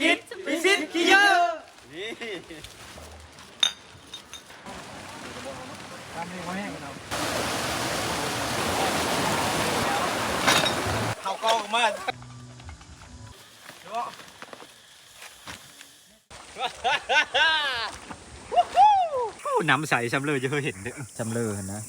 กิจพิสิทธิ์ขี้เยอะนี่ทำให้ไว้ให้มันเอาเข้ากล้องมาน้ำใสจำเลยจะเคยเห็นเด้อจำเลยนะ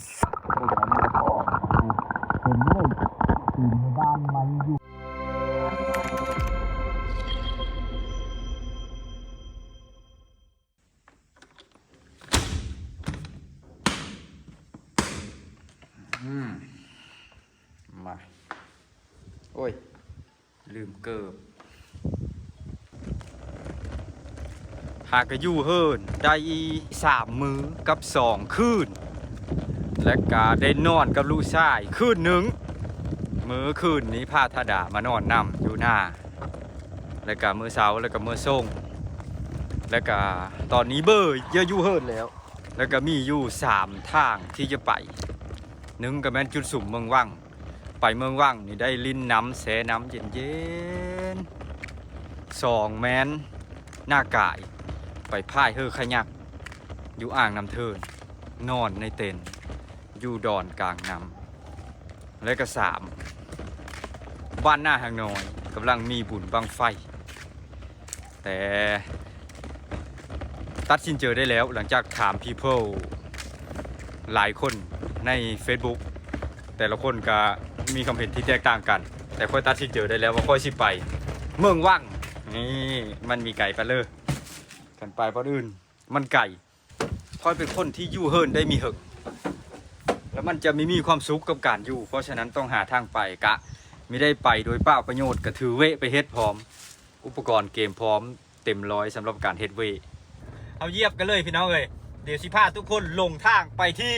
อ้ย ลืมเกิบหากอยู่เฮินได้สามมือกับสองคืน และก็ได้นอนกับลูกชายคืนหนึ่งมื้อคืนนี้พาธดามานอนนำอยู่หน้า แล้วก็มื้อเช้าแล้วก็มื้อส่งแล้วก็ตอนนี้เบอร์เยอะอยู่เฮินแล้ว แล้วก็มีอยู่สามทางที่จะไปหนึ่งก็แม่นจุดสุ่มเมืองว่าง ไปเมืองว่างนี่ได้ลิ้นน้ำแสน้ำเย็นเย็นสองแมนหน้ากาย ไปพ่ายเฮอขยัก อยู่อ่างน้ำเทิน นอนในเต็นอยู่ดอนกลางน้ำและก็สามบ้านหน้าหางน้อยกำลังมีบุญบังไฟ แต่ตัดสินเจอได้แล้วหลังจากถาม people หลายคนใน Facebook แต่ละคนก็ มีความเห็นที่แตกต่างกัน แต่ค่อยตัดสินเจอได้แล้วว่าค่อยสิไป เมืองว่างนี่มันมีไก่ปเลยกันไปเพราะอื่น มันไก่ค่อยเป็นคนที่ยู่เฮินได้มีหึกแล้วมันจะไม่มีความสุขกับการอยู่ เพราะฉะนั้นต้องหาทางไปกะไม่ได้ไปโดยเปล่าประโยชน์ก็ถือเวไปเฮ็ดพร้อม อุปกรณ์เกมพร้อม เต็มร้อยสำหรับการเฮ็ดเวเอาเยียบกันเลยพี่น้องเอ้ยเดี๋ยวสิพาทุกคนลงทางไปที่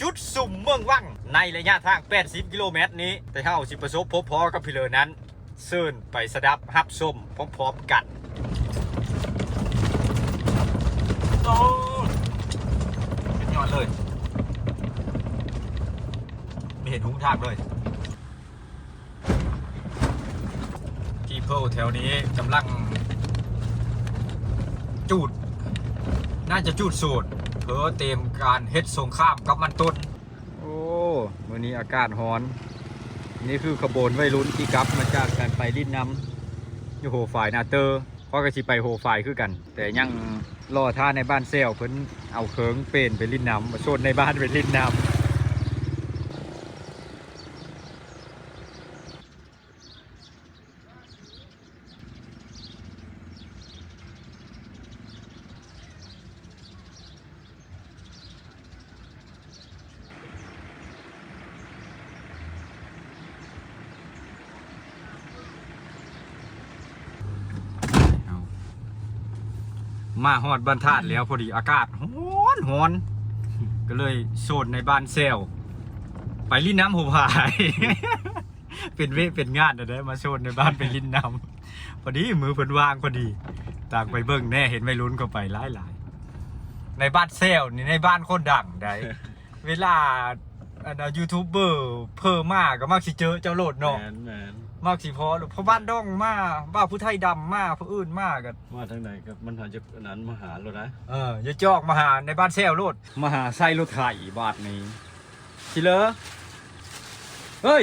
จุดสุ่มเมืองว่าง ในระยะทาง 80 กิโลเมตรนี้ แต่ถ้าเอาสิประสบพบพอกับพี่เลอนั้นเซิ่นไปสดับฮับส้มพร้อมๆกันโอ้เป็นยอดเลย ไม่เห็นหุงทางเลยที่เพิลแถวนี้กำลัง จูด น่าจะจูดสูตรเพื่อเตรียมการเฮ็ดสงครามกับมันต้น วันนี้อากาศร้อน นี่คือขบวนวัยรุ่นที่กลับมาจากการไปลิ้นน้ำอยู่โหฝ่ายนาเตอร์เพราะกระชิไปโหฝ่ายคือกัน แต่ยังรอท่าในบ้านเซลเพิ่นเอาเคิงเป็นไปลิ้นน้ำมาชนในบ้านไปลิ้นน้ำ มาฮอดบ้านธาตุแล้วพอดีอากาศร้อนร้อนก็เลยโซนในบ้านเซลไปลิ้นน้ำหัวผายเป็นเวเป็นงานนะเด้มาโซนในบ้านไปลิ้นน้ำพอดีมือเพิ่นวางพอดีต่างไปเบิ่งแน่เห็นไม่ลุ้นก็ไปหลายหลายๆในบ้านเซลนี่ในบ้านคนดังได้เวลาอันยูทูบเบอร์เพิ่มมากก็มักสิเจอเจ้าโลดเนาะ มนแมนมากสิพอหรือเพราะบ้านด้องมาบ้านผู้ไทยดำมาผู้อื่นมากกันมาทางไหนกับมันหาจะอันนั้นมาหาเรานะเอออย่าจอกมาหาในบ้านแซวโลดมาหาไส้รถไถบาทนี้ชิเลอเฮ้ย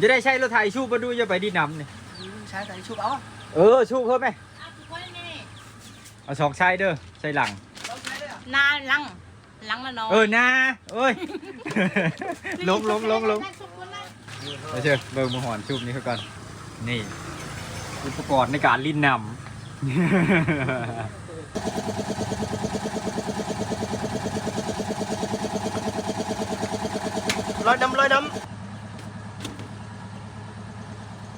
จะได้ใช้รถไถชูบมาดูอย่าไปดีน้ำนี่ใช้แต่ชุบเอาเออชูบเพิ่มไหมอะทุกคนนี่เอาสองใช้เด้อใส่หลังเราใช้ได้อะนาลังลังละน้อยเออนาเอ้ย ลงลงลงลงเดี๋ ยวเชื่อเบิ่งมือหอนชูบนี้เขาก่อน นี่ อุปกรณ์ในการลิ้นนำลอยน้ำลอยน้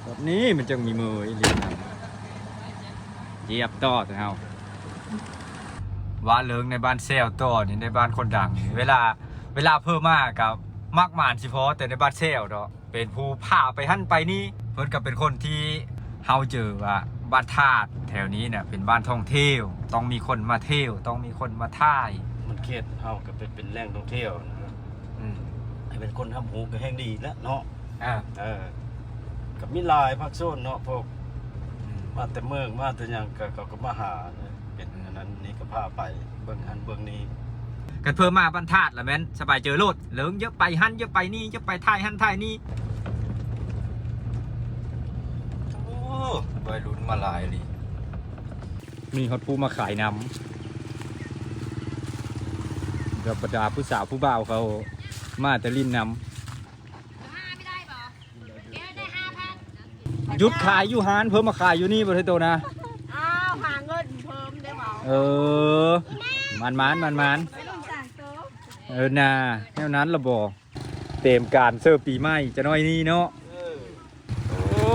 แบบนี้มันจึงมีมืออีหลีนะเยียบต่อเอะเฮาว่าเลิงในบ้านเซลต่อนี่ในบ้านคนดัง เวลาเวลาเพิ่มมากกับมากมานสิพอแต่ในบ้านเซลเนาะ เป็นผู้พาไปหั่นไปนี่เพิ่นก็เป็นคนที่เฮาเจอว่าบ้านธาตุแถวนี้เนี่ยเป็นบ้านท่องเที่ยว ต้องมีคนมาเที่ยว ต้องมีคนมาท่ายมันเขตเฮากับเป็นเป็นแหล่งท่องเที่ยวนะครับอืมให้เป็นคนทำหูก็แห้งดีแล้วเนาะอ่าเออกับมีหลายภาคโซนเนาะพวกอืมมาแต่เมืองมาแต่หยังก็เขาก็มาหาเป็นอันนั้นนี่ก็พาไปเบิ่งหันเบิ่งนี้ กันเพิ่มมาบรรทัดละแม่นสบายเจอโลดเหลิงเยอะไปหันเยอะไปนี่เยอะไปท่ายหันท่ายนี่โอ้วัยรุ่นมาหลายเลยมีฮอตผู้มาขายน้ำกับบรรดาผู้สาวผู้บ่าวเขามาแต่ลินน้ห้าไม่ได้ป่ะเดี๋ยวได้ห้าพันำหยุดขายอยู่ฮานเพิ่มมาขายอยู่นี่บริโตนะอ้าวหาเงินเพิ่มได้เปล่าเออมันมันมันมัน เออนาแนวนั้นละบอเต็มการเสิร์ฟปีใหม่จะน้อยนี่เนาะโอ้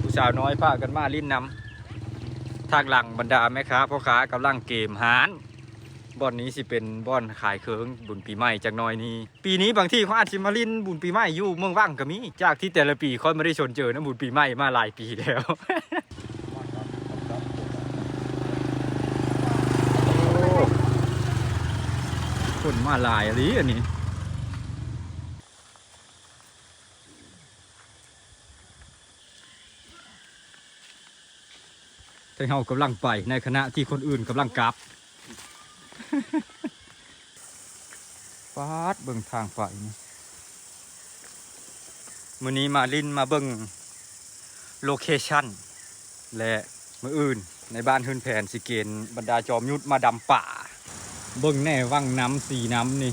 ผู้สาวน้อยพากันมาลิ้นนำทางหลังบรรดาแม่ค้าพ่อค้ากำลังเกมหารบ่อนนี้สิเป็นบ่อนขายเคิงบุญปีใหม่จากน้อยนี้ปีนี้บางที่เขาอาจสิมาลิ้นบุญปีใหม่อยู่เมืองว่างก็มีจากที่แต่ละปีค่อยไม่ได้ชนเจอนะบุญปีใหม่มาหลายปีแล้ว คนมาหลายอะไรอันนี้แต่เฮากำลังไปในขณะที่คนอื่นกำลังกลับฟาดเบิ่งทางไฟนี่มื้อนี้มาลินมาเบิ่งโลเคชั่นและมื้ออื่นในบ้านฮืนแผนสิเกณฑ์บรรดาจอมยุทธมาดำป่า เบิ่งแน่วังน้ำสีน้ำนี่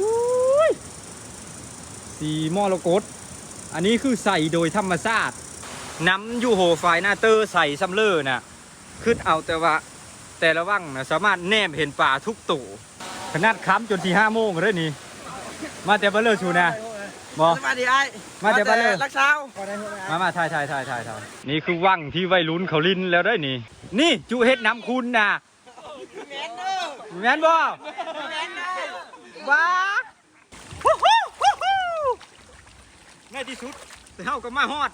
อุ้ยสีมรกตอันนี้คือใส่โดยธรรมชาติน้ำยูโฮไฟหน้าเตอร์ใส่ซัมเลอร์น่ะขึ้นเอาแต่ว่าแต่ละวังนะสามารถแนมเห็นป่าทุกตัวขนาดค้ำจนที่ห้าโมงเลยนี่ มาแต่เบลเลอร์ชูนะบอสวัสดีไอ้มาแต่บ้านเลยรักเช้ามามาถ่ายถ่ายถ่ายถ่ายถ่ายนี่คือวังที่วัยรุ่นเขาลินแล้วได้นี่ นี่จูเฮ็ดน้ำคุณนะแมนเด้อ แม่นบ่แมนเด้อว้าฮู้ฮู้ฮู้ฮู้ในที่สุดเฮาก็มาฮอด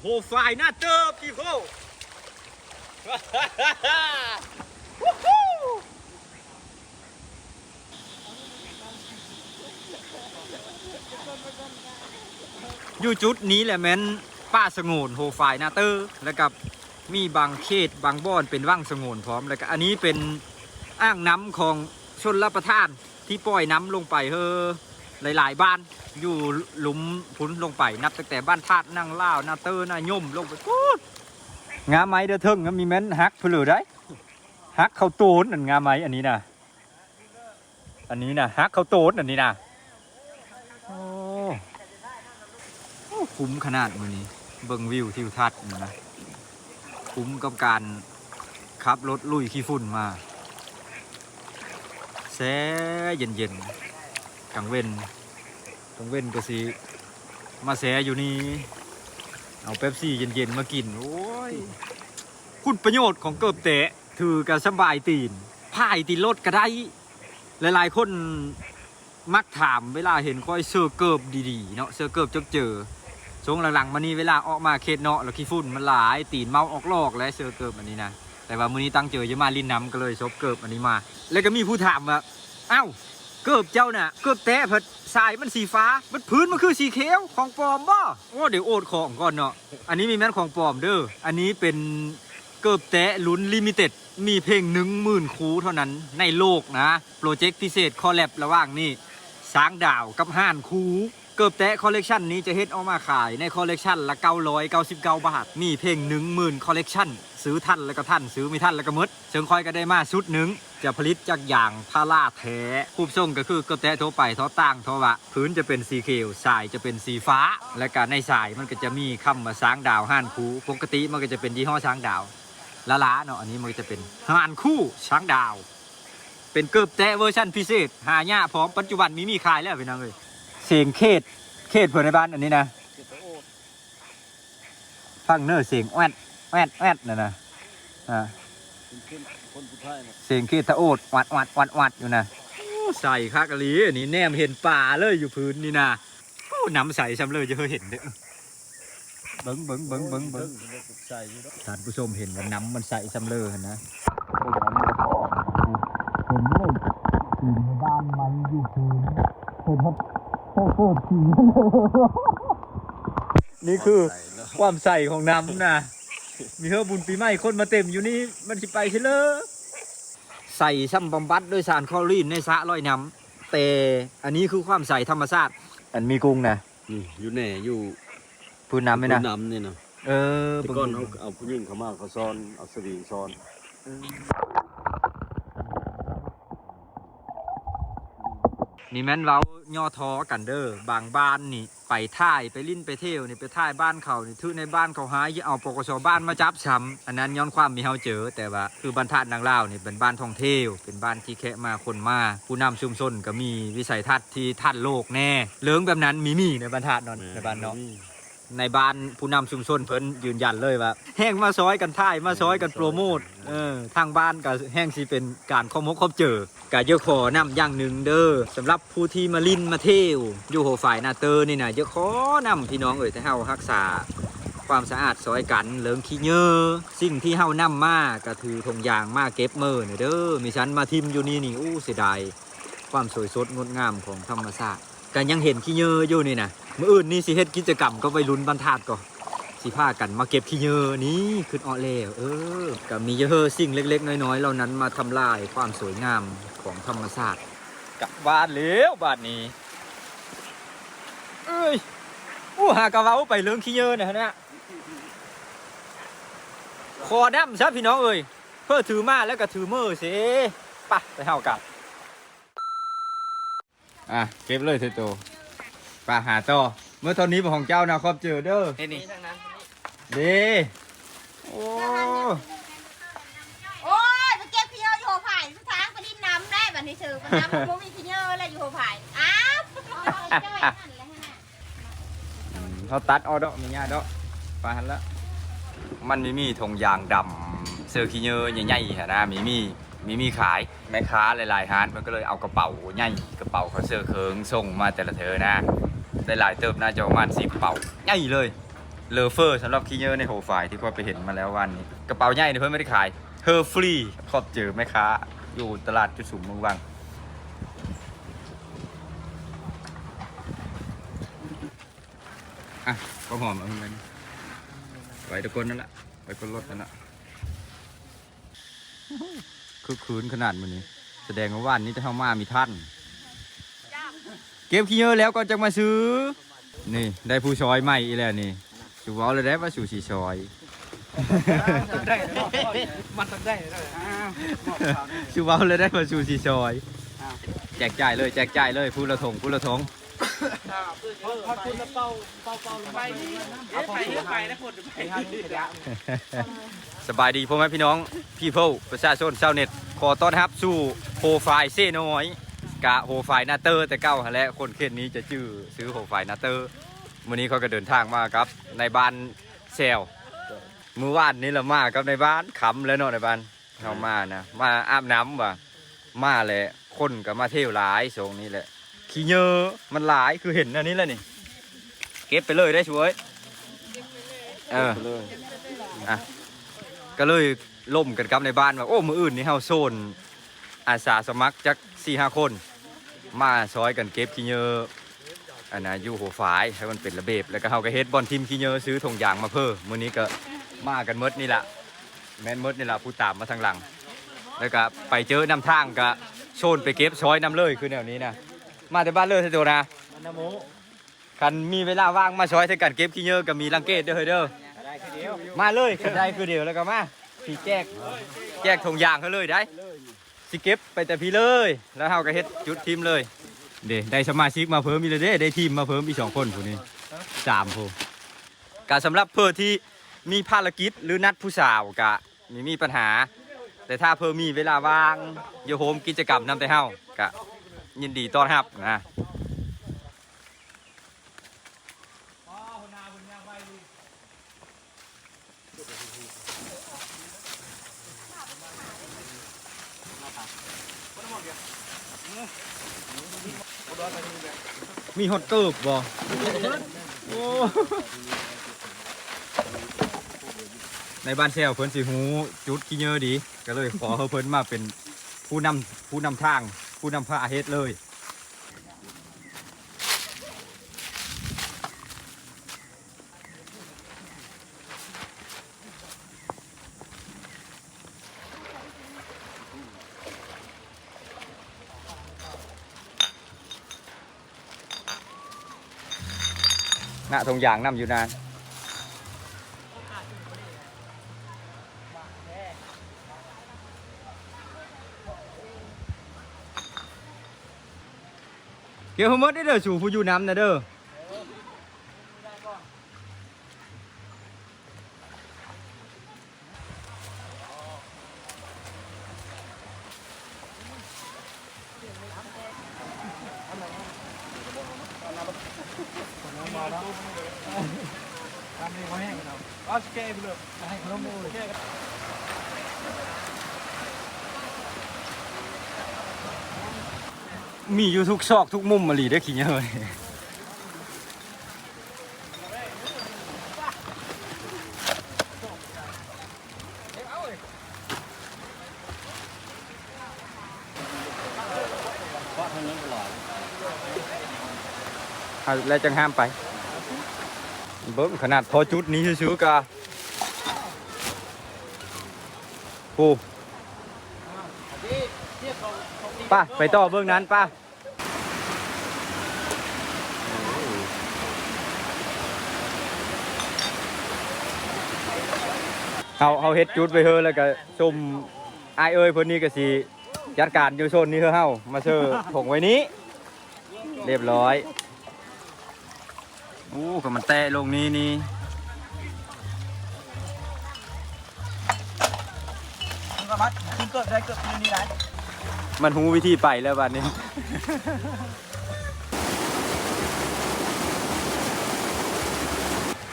โหฝ่ายหน้าเจอพี่โคฮู้ฮู้อยู่จุดนี้แหละแม่นป้าสงวนโฮฝ่ายหนาเตอร์แล้วกับมีบางเขตบางบ่อนเป็นว่างสงวนพร้อมแล้วก็อันนี้เป็น อ้างน้ำของชนรับประทานที่ปล่อยน้ำลงไปเฮอหลาย ๆ บ้านอยู่หลุมพุ้นลงไป นับตั้งแต่บ้านธาตุนั่งล่าวนาเตอร์นาย่มลงไปกูดงาไม้เด้อเทิงก็มีแม้นฮักเพลือได้ฮักเขาโตนอันงาไม้อันนี้นะอันนี้นะฮักเขาโตนอันนี้นะโอ้คุ้มขนาดมือนี้ เบิ่งวิวทิวทัศน์นะคุ้มกับการขับรถลุยขี้ฝุ่นมา แซ่เย็นเย็นๆกลางเว้นกลางเว้นก็สิมาแซ่อยู่นี่เอาเป๊ปซี่เย็นๆมากิน โอ้ย คุณประโยชน์ของเกิบเตะ ถือกับสบายตีนพายตีนรถก็ได้ หลายๆคนมักถามเวลาเห็นค่อยเสื้อเกิบดีๆ เนาะเสื้อเกิบจกเจอช่วงหลังๆมานี่เวลาออกมาเขตเนาะแล้วขี้ฝุ่นมันหลายตีนเมาออกลอกและเสื้อเกิบอันนี้นะ แต่ว่ามื้อนี้ตั้งเจอจะมาลินน้ำก็เลยซบเกิบอันนี้มา แล้วก็มีผู้ถามว่าอ้าวเกิบเจ้าน่ะเกิบแต้เพิ่นสายมันสีฟ้ามันพื้นมันคือสีเขียวของปลอมบ่โอ้เดี๋ยวโอดของก่อนเนาะอันนี้มีแม่นของปลอมเด้ออันนี้เป็นเกิบแตะลุ้นลิมิเต็ดมีเพลงหนึ่งหมื่นคูเท่านั้นในโลกนะโปรเจกต์พิเศษคอลแลบระหว่างนี่ ช้างดาวกับห่านคูเกิบแตะคอลเลกชันนี้จะเฮ็ดเออกมาขายในคอลเลกชันละ 999 บาท มีเพลงหนึ่งหมื่นคอลเลกชันซื้อท่านแล้วก็ท่านซื้อไม่ท่านแล้วก็มดเชิงคอยก็ได้มาชุดหนึ่งจะผลิตจากอย่างพาราแท้คูบทรงก็คือเกิบแตะทั่วไปท้อต่างท้อวะพื้นจะเป็นสีเขียวสายจะเป็นสีฟ้า และการในสายมันก็จะมีคำว่าช้างดาวห่านคูปกติมันก็จะเป็นยี่ห้อช้างดาวละล้าเนาะอันนี้มันก็จะเป็นห่านคู่ช้างดาว เป็นเกิบแตะเวอร์ชันพิเศษ หายากพร้อมปัจจุบันมีมีขายแล้วพี่น้องเลยเสียงเขตเขตเพื่อนในบ้านอันนี้นะฟังเนอร์เสียงแอดแอดแอดน่ะนะอ่าคนผู้ชายนะเสียงเขตตะโอดวัดวัดวัดวัดอยู่นะใส่คักอะลีนนี้แนมเห็นป่าเลยอยู่พื้นนี่นะโอ้น้ำใสซ้ำเลยจะเคยเห็นเด้อเบิ้งเบิ้งเบิ้งเบิ้งเบิ้งใส่อยู่เนาะท่านผู้ชมเห็นว่าน้ำมันใสซ้ำเลยนะเห็นเลยสีในบ้านมันอยู่พื้นเห็นครับโคตรสีนี่คือใส่แล้วความใสของน้ำนะ มีเฮอบุญปีใหม่คนมาเต็มอยู่นี่มันสิไปใช่เลยใส่ซ้ำบำบัดด้วยสารคลอรีนในสระลอยน้ำแต่อันนี้คือความใสธรรมชาติ อันมีกุ้งนะนี่อยู่แหน่อยู่พื้นน้ำไหมนะน้ำนี่นะเออแต่ก่อนเขาเอาผู้หญิงเขามาเขาซ้อนเอาสวิงซ้อน นี่แม่นเว้าย่อท้อกันเด้อบางบ้านนี่ไปท่ายไปลิ้นไปเที่ยวนี่ไปท่ายบ้านเขานี่ทื่อในบ้านเขาหายเอาปกชบ้านมาจับช้ำอันนั้นย้อนความมีเฮาเจอ แต่ว่าคือบรรทัดนางเล่านี่เป็นบ้านท่องเที่ยว เป็นบ้านที่แค่มาคนมาผู้นำชุมชนก็มีวิสัยทัศน์ที่ทัดโลกแน่เลื้งแบบนั้นมีมีในบรรทัดนอนในบ้านเนาะ ในบ้านผู้นำชุมชนเพิ่นยืนยันเลยว่าแห้งมาซอยกันท่ายมาซอยกันโปรโมทเออทางบ้านก็แห้งสิเป็นการข้อมกคบเจอกะเยอะขอนำอย่างหนึ่งเด้อสำหรับผู้ที่มาลินมาเที่ยวอยู่โหฝ่ายนาเตอร์นี่นะเยอะขอนำพี่น้องเอ่ยแต่เฮารักษาความสะอาดซอยกันเลิงขี้เหยอสิ่งที่เฮานำมาก็ถือธงยางมาเก็บมือเด้อมีฉันมาทิมอยู่นี่นี่อู้เสียดายความสวยสดงดงามของธรรมชาติ กันยังเห็นขี้เหยออยู่นี่นะมื่ออื่นนี่สิเฮ็ดกิจกรรมก็ไปลุ้นบรรทัดก่อนสิพากันมาเก็บขี้เหยอนี่ขึ้นออแล้วเออก็มีเยอะสิ่งเล็ก ๆ น้อยๆเหล่านั้นมาทำลายความสวยงามของธรรมชาติกลับบ้านแล้วบ้านนี้เอ้ยอู้หากระเว้าไปเรื่องขี้เหยอนะฮะเนี่ยคอดำซะพี่น้องเอ้ยเพื่อถือมาแล้วก็ถือมือสิปะไปเฮากัน อะเก็บเลยเถอะโตปะหาต่อเมื่อตอนนี้ของเจ้านะครอบเจอเด้อนี่นี่ทั้งนั้นเดีโอ้โอ้ยไปเก็บขี้เหยอะอยู่หัวไผ่สุดท้ายไปดินน้ำได้แบบนี้เชื่อมันน้ำมันบ่มีขี้เหยอะอะไรอยู่หัวไผ่อ้าวจ้อยนั่นแหละฮะอืมเขาตัดเอาดอกมีญาดอกปะหันละมันมีมีธงยางดำเสื้อขี้เหยอะใหญ่ๆฮะนะมีมี มีมีขายแม่ค้าหลายๆฮานมันก็เลยเอากระเป๋าใหญ่กระเป๋าเขาเสื้อเคิงส่งมาแต่ละเธอนะได้หลายเติบน่าจะประมาณสิบเป๋าใหญ่เลยเลอเฟอร์สำหรับคีเยอร์ในโฮไฟที่พ่อไปเห็นมาแล้ววันนี้กระเป๋าใหญ่เนี่ยเพื่อนไม่ได้ขายเฮอร์ฟรีขอบเจอแม่ค้าอยู่ตลาดจุดสูงเมืองวังอะก็หอมเอาเงินไว้ตะกอนนั่นแหละไว้กนรถนั่นแหละ คือคืนขนาดมันนี้ แสดงว่าว่านนี้จะเข้ามามีท่าน เก็บขี้เยอะแล้วก็จะมาซื้อ นี่ได้ผู้ชอยใหม่อีแล้วนี่ชูเว้าเลยได้ว่าชูสีชอยได้มันต้องได้เลยชูเว้าเลยได้ว่าชูสีชอย แจกจ่ายเลยแจกจ่ายเลยพูดละทงพูดละทง ขอบคุณเป้าเป้าเป้าไปนี่ไปเรื่อยไปนะคนไปสบายดีพ่อแม่พี่น้องพี่เพื่ประชาชนชาวเน็ต ขอต้อนรับสู่โปรไฟเซ่น้อย กะโปรไฟนาเตอร์แต่เก้าและคนเขตนี้จะชื่อซื้อโปรไฟนาเตอร์วันนี้เขาก็เดินทางมาครับ ในบ้านเซลมือวานนี้ละมากับในบ้านขำแล้วเนาะในบ้านเขามานะมาอาบน้ำว่ะมาแหละคนก็มาเที่ยวหลายโซงนี้แหละ ขี้เยอะมันหลายคือเห็นอันนี้แล้วนี่ เก็บไปเลยได้ช่วยเออเลยอะก็เลยล่มกันครับในบ้านว่าโอ้มืออื่นนี่เฮาโซนอาสาสมัครจักสี่ห้าคน มาซอยกันเก็บขี้เยอะอันน่ะอยู่หัวฝายให้มันเป็นระเบียบแล้วก็เฮาก็เฮ็ดบอลทีมขี้เยอะซื้อธงยางมาเพิ่มมื้อนี้ก็มากันมดนี่แหละแม่นมดนี่แหละผู้ตามมาทางหลัง แล้วก็ไปเจอนำทางก็โซนไปเก็บซอยนำเลยคือแนวนี้นะ มาแต่บ้านเลยเถอะโตนะนโมคันมีเวลาว่างมาซอยใส่กันเก็บขี้เหยอะก็มีลังเกตเด้อเฮ้ยเด้อได้แค่เดียวมาเลยขันได้คือเดียวแล้วก็มาพี่แจกแจกถงยางเขาเลยได้สิเก็บไปแต่พี่เลย แล้วเฮาก็เฮ็ดจุดทีมเลยเด้ได้สมาชิกมาเพิ่มอีกเลยเด้ได้ทีมมาเพิ่มอีกสองคนผู้นี้สามผู้การสำหรับเพื่อที่มีภารกิจหรือนัดผู้สาวกะมีมีปัญหา แต่ถ้าเพิ่มมีเวลาว่างโยโฮมกิจกรรมนำแต่เฮากะ ยินดีต้อนรับนะมีฮอตเกิบบ่โอ้ในบ้านแซวเพิ่นสิหูจุดกี่เยอะดี ก็เลยขอเพิ่นมาเป็นผู้นำผู้นำทาง ผู้นำผ้าเฮ็ดเลย หน้าทงยางนำอยู่นาน เกี่ยวหมดได้เด้อสู่ผู้อยู่น้ำนะเด้อ เอาสเกลเลยให้ขนมมูเลย มีอยู่ทุกซอกทุกมุมมาหลีได้ขี้เหยเอาแล้วจังห้ามไป เบิ้มขนาดพอจุดนี้ซื้อกะปูป้าไปต่อเบื้องนั้นป้า เอาเอาเฮ็ดจุดไปเฮอแล้วก็ชมไอายเอ้ยเพิ่นนี่ก็สิจัดการอยู่โซนนี้เฮอเฮามาเชอผงไว้นี้ เรียบร้อยโอ้ก็มันแตะลงนี้นี่คุณกระมัดคุณเกิดได้เกิดที่นี่ได้มันหูวิธีไปแล้วบัดนี้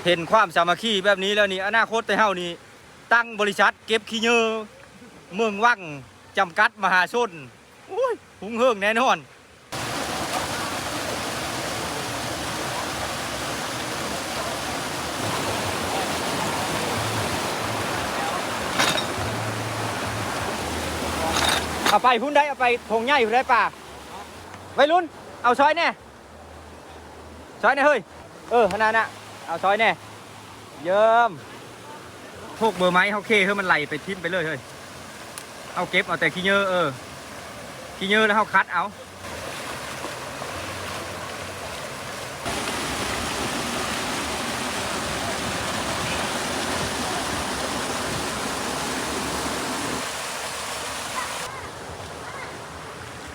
เห็นความสามัคคีแบบนี้แล้วนี่อนาคตแต่เฮานี่ ตั้งบริษัทเก็บขี้เหยอเมืองวังจำกัดมหาชนอุ้ยหุงเฮิงแน่นอนเอาไปพุ่นได้เอาไปทงใหญ่พุ่นได้ป่าไว้รุ่นเอาช้อยแน่ช้อยแน่เฮ้ยเออขนาดน่ะเอาช้อยแน่เยิ้ม พวกเบอร์ไม้เขาเคเฮ้ยมันไหลไปทิ้มไปเลยเฮ้ยเอาเก็บเอาแต่ขี้เหยอะเออขี้เหยอะแล้วเขาคัดเอา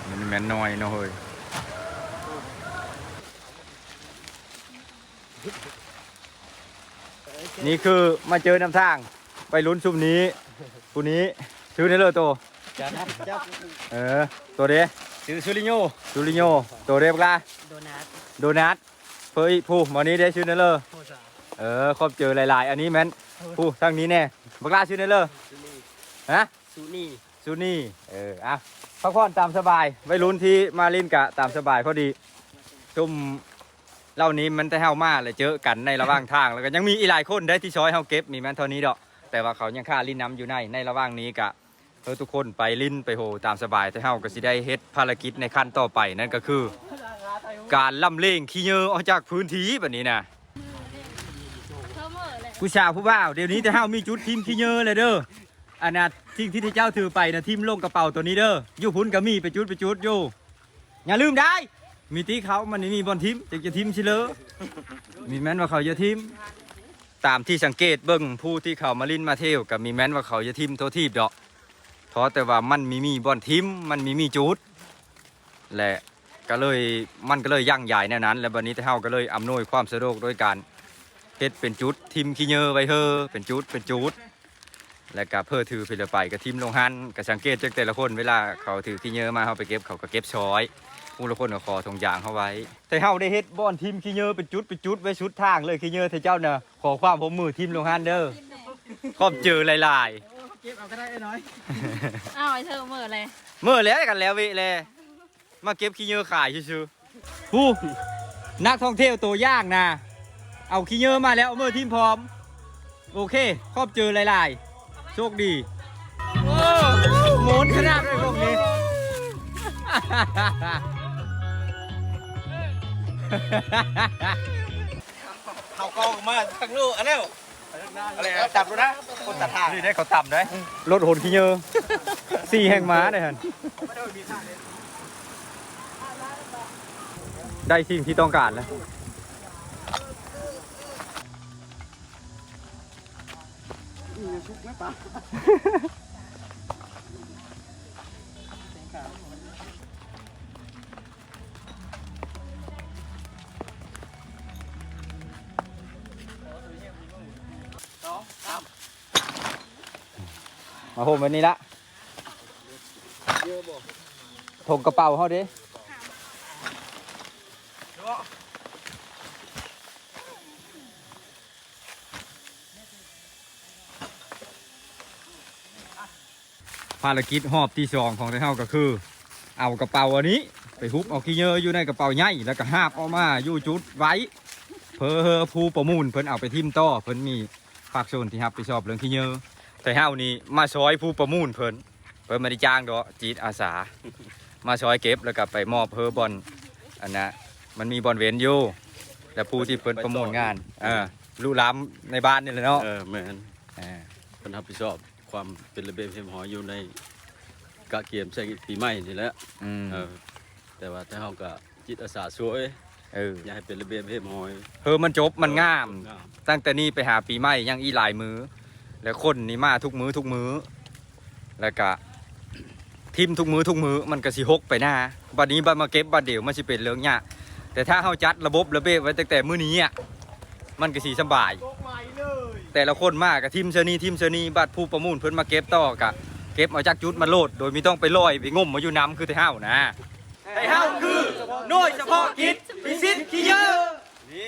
มันแม่นน้อยเนาะเฮ้ย นี่คือมาเจอนำทาง ไปลุ้นชุมนี้ผู้นี้ชื่อนี่เลยตัวจับจับเออตัวเด้ชื่อซูริโยซูริโยตัวเด้ปลาโดนัทโดนัทเฮ้ยผู้หมอนี้ได้ชื่อนี่เลยโคซาเออครบเจอหลาย ๆ อันนี้แม่นผู้ทางนี้แน่บักลาชื่อนี่เลยฮะซูนี่ซูนี่เอออะพักผ่อนตามสบายไว้ลุ้นที่มาลินกะตามสบายพอดีชุม เล่านี้มันแต่เฮามาเลยเจอกันในระหว่างทางแล้วก็ยังมีอีหลายคนได้ที่ช้อยเฮาเก็บมีแม่นเท่านี้ดอก แต่ว่าเขายังค่าลิ้นน้ำอยู่ในในระหว่างนี้กะเออทุกคนไปลิ้นไปโหตามสบายแต่เฮาก็สิได้เฮ็ดภารกิจในขั้นต่อไปนั่นก็คือ การล่ำเลงขี้เหยอออกจากพื้นที่แบบนี้นะเธอเมื่อเลยผู้ชายผู้บ่าวเดี๋ยวนี้แต่เฮามีจุดทีมขี้เหยอเลยเด้ออันน่ะทิ้งที่เจ้าถือไปนะทีมลงกระเป๋าตัวนี้เด้ออยู่พุ่นก็มีไปจุดไปจุดอยู่อย่าลืมได้ มีตีเขามันนี่มีบอลทีมจะจะทีมชิเลอมีแม้นว่าเขาจะทีมตามที่สังเกตเบิ่งผู้ที่เขามาลินมาเที่ยวกับมีแม้นว่าเขาจะทีมตัวทีบดอกเพราะแต่ว่ามันมีมีบอลทีมมันมีมีจุดและก็เลยมันก็เลยยั่งใหญ่แนวนั้น และบัดนี้แต่เฮาก็เลยอำนวยความสะดวกโดยการเฮ็ดเป็นจุดทีมขี้เหยอไว้เฮอเป็นจุดเป็นจุด แล้วก็เพื่อถือไปเลยไปก็ทีมลงหันก็สังเกตจากแต่ละคนเวลาเขาถือขี้เหยอมาเขาไปเก็บเขาก็เก็บช้อย ผู้ละคนก็คอทงยางเขาไว้แต่เฮาได้เฮ็ดบ่อนทีมขี้เหยอเป็นจุดเป็นจุดไว้ชุดทางเลยขี้เหยอเทเจ้าน่ะขอความผมมือทีมลงหันเด้อขอบเจอหลายเก็บเอาก็ได้ไอ้น้อยอ้าวไอ้เธอเมื่อเลยๆเมื่อแล้วกันแล้วเวแลมาเก็บขี้เหยอขายซื่อๆผู้นักท่องเที่ยวตัวย่างนะเอาขี้เหยอมาแล้วเอามือทีมพร้อม โอเคขอบเจอหลายๆ โชคดีโอ้หมุนขนาดเลยพวกนี้ เขากองมาทั้งลูกอันแล้วอะไรนะจับดูนะคนตัดทางนี่ได้เขาต่ำได้รถโหนขี้เยอสี่แห่งม้าได้เหรอได้สิ่งที่ต้องการแล้วชุกไหมปะ โฮมวันนี้ละถงกระเป๋าเขาดิภารกิจหอบที่สองของไทเฮาก็คือ เอากระเป๋าอันนี้ ไปฮุบเอาขี้เยอะอยู่ในกระเป๋าใหญ่แล้วก็หาบออกมาอยู่จุดไว้ เพอเฮอผู้ประมูลเพิ่นเอาไปทิมต่อเพิ่นมีภาคส่วนที่รับผิดชอบเรื่องขี้เยอะ แต่เฮานี่มาซอยผู้ประมูลเพิ่นเพิ่นไม่ได้จ้างดอกจีตอาสา มาซอยเก็บแล้วก็ไปมอบเพอบอลอันนะมันมีบอลเวนอยู่แล้วผู้ที่เพิ่นประมูลงานเออลูกหล้ำในบ้านนี่แหละเนาะเออแม่นเออเพิ่นรับผิดชอบความเป็นระเบียบเรียบร้อยอยู่ในกะเกียมใช้ปีใหม่นี่แหละอืมเออแต่ว่าถ้าเฮาก็จิตอาสาช่วยเอออย่าให้เป็นระเบียบเรียบร้อยเพอมันจบมันงาม งามตั้งแต่นี้ไปหาปีใหม่ยังอีหลายมือ แล้วคนนี่มาทุกมือทุกมือแล้วก็ทิมทุกมือทุกมือมันก็สิหกไปหน้าบัดนี้บัดมาเก็บบัดเดี๋ยวมันสิเป็นเรื่องยากแต่ถ้าเฮาจัดระบบระเบียบไว้ตั้งแต่มื้อนี้อะมันก็สิสบาย แต่ละคนมากกับทีมเชนีทีมเชนีบัดผู้ประมูลเพิ่นมาเก็บต่อกะเก็บเอาจากจุดมาโลด โดยไม่ต้องไปลอยไปงมมาอยู่น้ำคือไทเฮานะไทเฮาคือน่วยเฉพาะกิจพิสิทธิ์ขี้เยอะนี่